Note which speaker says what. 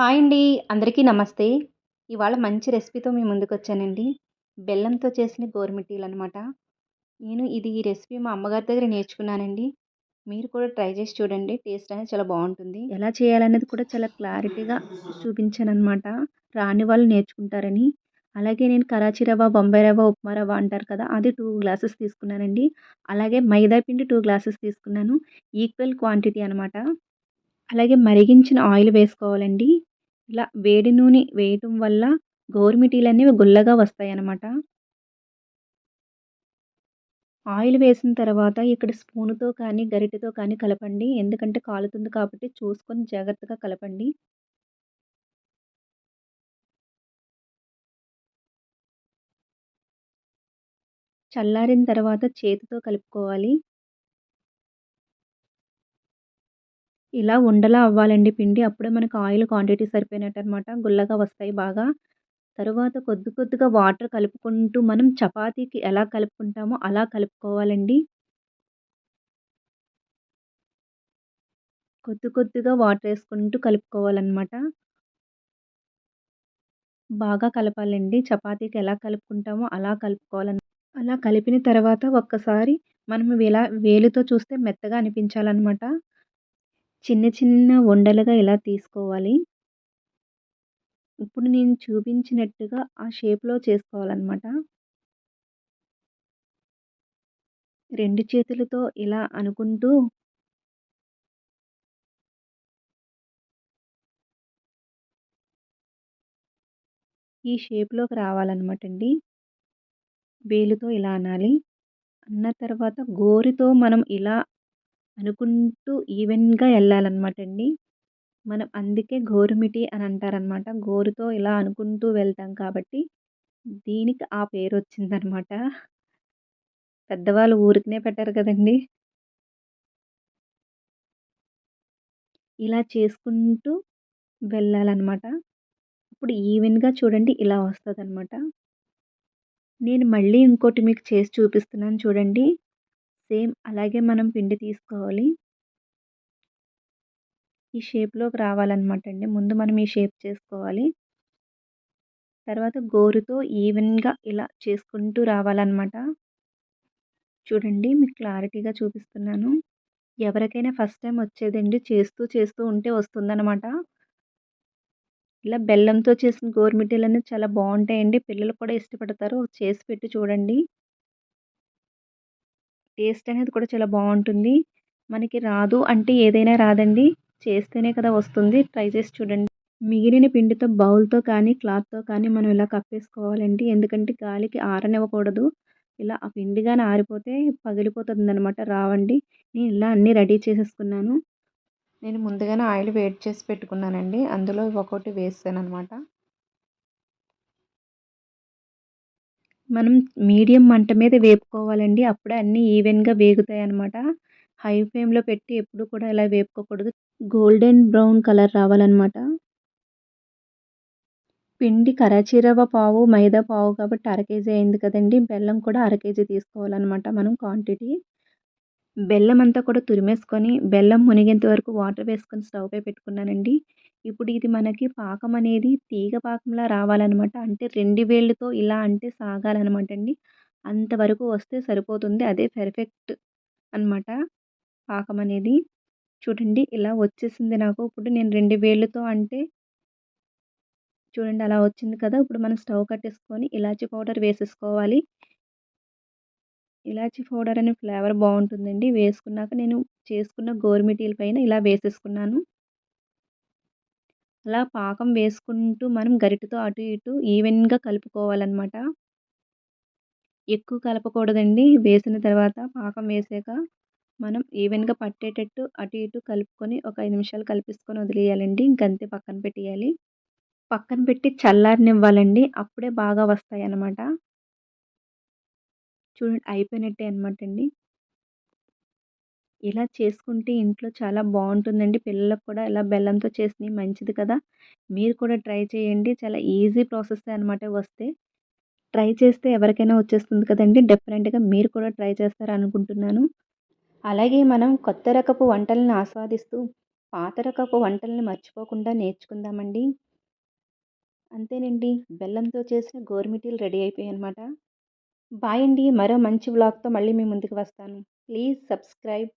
Speaker 1: Hi అండి. అందరికీ నమస్తే. ఇవాళ మంచి రెసిపీతో మీ ముందుకు వచ్చానండి బెల్లంతో చేసిన గోరుమిటీలు అనమాట నేను ఇది ఈ రెసిపీ మా అమ్మగారి దగ్గర నేర్చుకున్నానండి. మీరు కూడా ట్రై చేసి చూడండి. టేస్ట్ అనేది చాలా బాగుంటుంది. ఎలా చేయాలనేది కూడా చాలా క్లారిటీగా చూపించాను అనమాట రాని వాళ్ళు నేర్చుకుంటారని. అలాగే నేను కరాచీ రవ్వ బొంబాయి రవ్వ ఉప్మా రవ్వ అంటారు కదా అది టూ గ్లాసెస్ తీసుకున్నానండి. అలాగే మైదా పిండి టూ గ్లాసెస్ తీసుకున్నాను. ఈక్వల్ క్వాంటిటీ అనమాట అలాగే మరిగించిన ఆయిల్ వేసుకోవాలండి. ఇలా వేడి నూనె వేయటం వల్ల గోరుమిటీలు అనేవి గుల్లగా వస్తాయి అన్నమాట ఆయిల్ వేసిన తర్వాత ఇక్కడ స్పూన్తో కానీ గరిటెతో కానీ కలపండి. ఎందుకంటే కాలుతుంది కాబట్టి చూసుకొని జాగ్రత్తగా కలపండి. చల్లారిన తర్వాత చేతితో కలుపుకోవాలి. ఇలా ఉండలా అవ్వాలండి. పిండి అప్పుడే మనకు ఆయిల్ క్వాంటిటీ సరిపోయినట్టు అనమాట గుల్లగా వస్తాయి బాగా. తరువాత కొద్ది కొద్దిగా వాటర్ కలుపుకుంటూ మనం చపాతీకి ఎలా కలుపుకుంటామో అలా కలుపుకోవాలండి. కొద్ది కొద్దిగా వాటర్ వేసుకుంటూ కలుపుకోవాలన్నమాట. బాగా కలపాలండి. చపాతీకి ఎలా కలుపుకుంటామో అలా కలుపుకోవాలన్న అలా కలిపిన తర్వాత ఒక్కసారి మనం ఇలా వేలుతో చూస్తే మెత్తగా అనిపించాలన్నమాట. చిన్న చిన్న ఉండలుగా ఇలా తీసుకోవాలి. ఇప్పుడు నేను చూపించినట్టుగా ఆ షేప్లో చేసుకోవాలన్నమాట. రెండు చేతులతో ఇలా అనుకుంటూ ఈ షేప్లోకి రావాలన్నమాట అండి వేలుతో ఇలా అనాలి. అన్న తర్వాత గోరుతో మనం ఇలా అనుకుంటూ ఈవెన్గా వెళ్ళాలన్నమాట అండి మనం అందుకే గోరుమిటి అని అంటారనమాట గోరుతో ఇలా అనుకుంటూ వెళ్తాం కాబట్టి దీనికి ఆ పేరు వచ్చిందనమాట పెద్దవాళ్ళు ఊరికనే పెట్టారు కదండి. ఇలా చేసుకుంటూ వెళ్ళాలన్నమాట. ఇప్పుడు ఈవెన్గా చూడండి ఇలా వస్తుంది అనమాట నేను మళ్ళీ ఇంకోటి మీకు చేసి చూపిస్తున్నాను చూడండి. సేమ్ అలాగే మనం పిండి తీసుకోవాలి. ఈ షేప్లోకి రావాలన్నమాట అండి. ముందు మనం ఈ షేప్ చేసుకోవాలి. తర్వాత గోరుతో ఈవెన్గా ఇలా చేసుకుంటూ రావాలన్నమాట. చూడండి మీకు క్లారిటీగా చూపిస్తున్నాను. ఎవరికైనా ఫస్ట్ టైం వచ్చేదండి చేస్తూ చేస్తూ ఉంటే వస్తుందన్నమాట. ఇలా బెల్లంతో చేసిన గోరుమిటీలు అనేది చాలా బాగుంటాయండి. పిల్లలు కూడా ఇష్టపడతారు. చేసి పెట్టి చూడండి. టేస్ట్ అనేది కూడా చాలా బాగుంటుంది. మనకి రాదు అంటే ఏదైనా రాదండి. చేస్తేనే కదా వస్తుంది. ట్రై చేసి చూడండి. మిగిలిన పిండితో బౌల్తో కానీ క్లాత్తో కానీ మనం ఇలా కప్పేసుకోవాలండి. ఎందుకంటే గాలికి ఆరనివ్వకూడదు. ఇలా ఆ పిండి కానీ ఆరిపోతే పగిలిపోతుంది అనమాట రావండి. నేను ఇలా అన్నీ రెడీ చేసేసుకున్నాను. నేను ముందుగానే ఆయిల్ వేడి చేసి పెట్టుకున్నానండి. అందులో ఒక్కొక్కటి వేసాను అనమాట మనం మీడియం మంట మీద వేపుకోవాలండి. అప్పుడే అన్నీ ఈవెన్గా వేగుతాయి అనమాట హై ఫ్లేమ్లో పెట్టి ఎప్పుడు కూడా ఇలా వేపుకోకూడదు. గోల్డెన్ బ్రౌన్ కలర్ రావాలన్నమాట. పిండి కరాచీ రవ్వ పావు మైదా పావు కాబట్టి అర కేజీ అయింది కదండి. బెల్లం కూడా అర కేజీ తీసుకోవాలన్నమాట మనం క్వాంటిటీ. బెల్లం అంతా కూడా తురిమేసుకొని బెల్లం మునిగేంత వరకు వాటర్ వేసుకొని స్టవ్ పై పెట్టుకున్నానండి. ఇప్పుడు ఇది మనకి పాకం అనేది తీగ పాకంలా రావాలన్నమాట. అంటే రెండు వేళ్ళతో ఇలా అంటే సాగాలన్నమాట అండి అంతవరకు వస్తే సరిపోతుంది. అదే పెర్ఫెక్ట్ అనమాట పాకం అనేది. చూడండి ఇలా వచ్చేసింది నాకు. ఇప్పుడు నేను రెండు వేళ్ళతో అంటే చూడండి అలా వచ్చింది కదా. ఇప్పుడు మనం స్టవ్ కట్టేసుకొని ఇలాచి పౌడర్ వేసేసుకోవాలి. ఇలాచీ పౌడర్ అనే ఫ్లేవర్ బాగుంటుందండి. వేసుకున్నాక నేను చేసుకున్న గోరుమిటీల పైన ఇలా వేసేసుకున్నాను. అలా పాకం వేసుకుంటూ మనం గరిటతో అటు ఇటు ఈవెన్గా కలుపుకోవాలన్నమాట. ఎక్కువ కలపకూడదండి. వేసిన తర్వాత పాకం వేసాక మనం ఈవెన్గా పట్టేటట్టు అటు ఇటు కలుపుకొని ఒక ఐదు నిమిషాలు కలిపేసుకొని వదిలేయాలండి. ఇంకంతే పక్కన పెట్టేయాలి. పక్కన పెట్టి చల్లారనివ్వాలండి. అప్పుడే బాగా వస్తాయి అన్నమాట చూడండి అయిపోయినట్టే అనమాట అండి ఇలా చేసుకుంటే ఇంట్లో చాలా బాగుంటుందండి. పిల్లలకు కూడా ఇలా బెల్లంతో చేసినవి మంచిది కదా. మీరు కూడా ట్రై చేయండి. చాలా ఈజీ ప్రాసెస్ అనమాట వస్తే. ట్రై చేస్తే ఎవరికైనా వచ్చేస్తుంది కదండి. డెఫినెట్గా మీరు కూడా ట్రై చేస్తారు అనుకుంటున్నాను. అలాగే మనం కొత్త రకపు వంటలను ఆస్వాదిస్తూ పాత రకపు వంటల్ని మర్చిపోకుండా నేర్చుకుందామండి. అంతేనండి. బెల్లంతో చేసిన గోరుమిటీలు రెడీ అయిపోయాయి అనమాట బాయ్ అండి. మరో మంచి వ్లాగ్తో మళ్ళీ మీ ముందుకు వస్తాను. Please subscribe